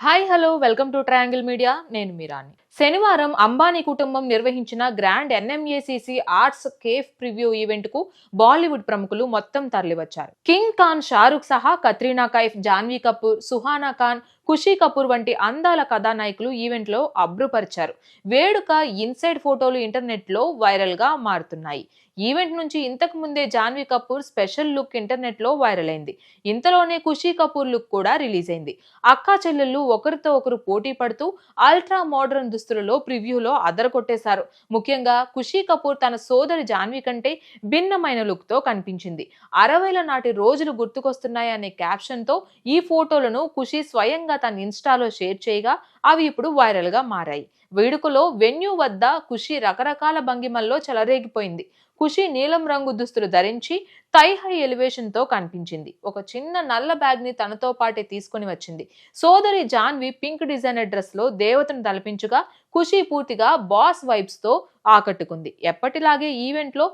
Hi hello welcome to triangle media నేను మీరాని శనివారం అంబానీ కుటుంబం నిర్వహించిన grand NMACC arts cafe preview ఈవెంట్కు Bollywood ప్రముఖులు మొత్తం తరలివచ్చారు. కింగ్ ఖాన్ షారుఖ్ సహా కత్రీనా కైఫ్ జాన్వీ కపూర్ సుహానా ఖాన్ ఖుషీ కపూర్ వంటి అందాల కథానాయకులు ఈవెంట్లో అబ్రుపరిచారు వేడుక ఇన్సైడ్ ఫోటోలు ఇంటర్నెట్లో వైరల్గా మారుతున్నాయి. ఈవెంట్ నుంచి ఇంతకు ముందే జాన్వీ కపూర్ స్పెషల్ లుక్ ఇంటర్నెట్లో వైరల్ అయింది ఇంతలోనే ఖుషీ కపూర్ లుక్ కూడా రిలీజ్ అయింది అక్కా చెల్లెళ్ళు ఒకరితో ఒకరు పోటీ పడుతూ అల్ట్రా మోడర్న్ దుస్తులలో ప్రివ్యూలో అదరకొట్టేశారు ముఖ్యంగా ఖుషీ కపూర్ తన సోదరి జాన్వి కంటే భిన్నమైన లుక్తో కనిపించింది. అరవైల నాటి రోజులు గుర్తుకొస్తున్నాయి అనే క్యాప్షన్తో ఈ ఫోటోలను ఖుషి స్వయంగా తన ఇన్స్టాలో షేర్ చేయగా అవి ఇప్పుడు వైరల్గా మారాయి. వేడుకలో వెన్యూ వద్ద ఖుషి రకరకాల భంగిమల్లో చెలరేగిపోయింది. ఖుషి నీలం రంగు దుస్తులు ధరించి తై హై ఎలివేషన్తో కనిపించింది. ఒక చిన్న నల్ల బ్యాగ్ని తనతో పాటే తీసుకొని వచ్చింది. సోదరి జాన్వి పింక్ డిజైనర్ డ్రెస్లో దేవతను తలపించగా ఖుషి పూర్తిగా బాస్ వైబ్స్తో ఆకట్టుకుంది. ఎప్పటిలాగే ఈవెంట్లో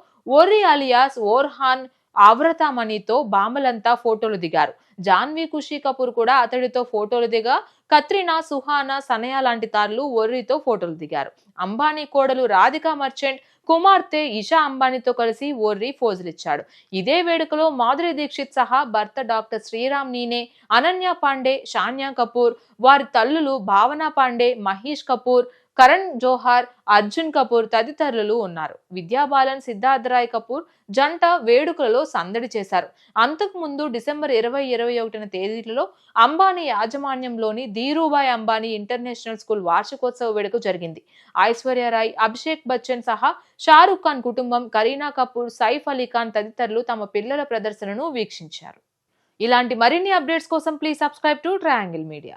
అలియాస్ ఓర్హాన్ ఆవ్రతామణితో బామలంతా ఫోటోలు దిగారు. జాన్వీ ఖుషీ కపూర్ కూడా అతడితో ఫోటోలు దిగా కత్రినా సుహానా సనయా లాంటి తారులు ఒర్రితో ఫోటోలు దిగారు. అంబానీ కోడలు రాధికా మర్చెంట్ కుమార్తె ఇషా అంబానీతో కలిసి ఓర్రి ఫోజులిచ్చాడు ఇదే వేడుకలో మాధురి దీక్షిత్ సహా భర్త డాక్టర్ శ్రీరామ్ నీనే అనన్య పాండే షాన్యా కపూర్ వారి తల్లులు భావన పాండే మహేష్ కపూర్ కరణ్ జోహార్ అర్జున్ కపూర్ తదితరులు ఉన్నారు. విద్యాబాలన్ సిద్ధార్థ రాయ్ కపూర్ జంట వేడుకలలో సందడి చేశారు. అంతకుముందు డిసెంబర్ ఇరవై ఇరవై ఒకటిన తేదీలలో అంబానీ యాజమాన్యంలోని ధీరూభాయ్ అంబానీ ఇంటర్నేషనల్ స్కూల్ వార్షికోత్సవ వేడుక జరిగింది. ఐశ్వర్య రాయ్ అభిషేక్ బచ్చన్ సహా షారుఖ్ ఖాన్ కుటుంబం కరీనా కపూర్ సైఫ్ అలీ ఖాన్ తదితరులు తమ పిల్లల ప్రదర్శనను వీక్షించారు. ఇలాంటి మరిన్ని అప్డేట్స్ కోసం please subscribe to triangle media.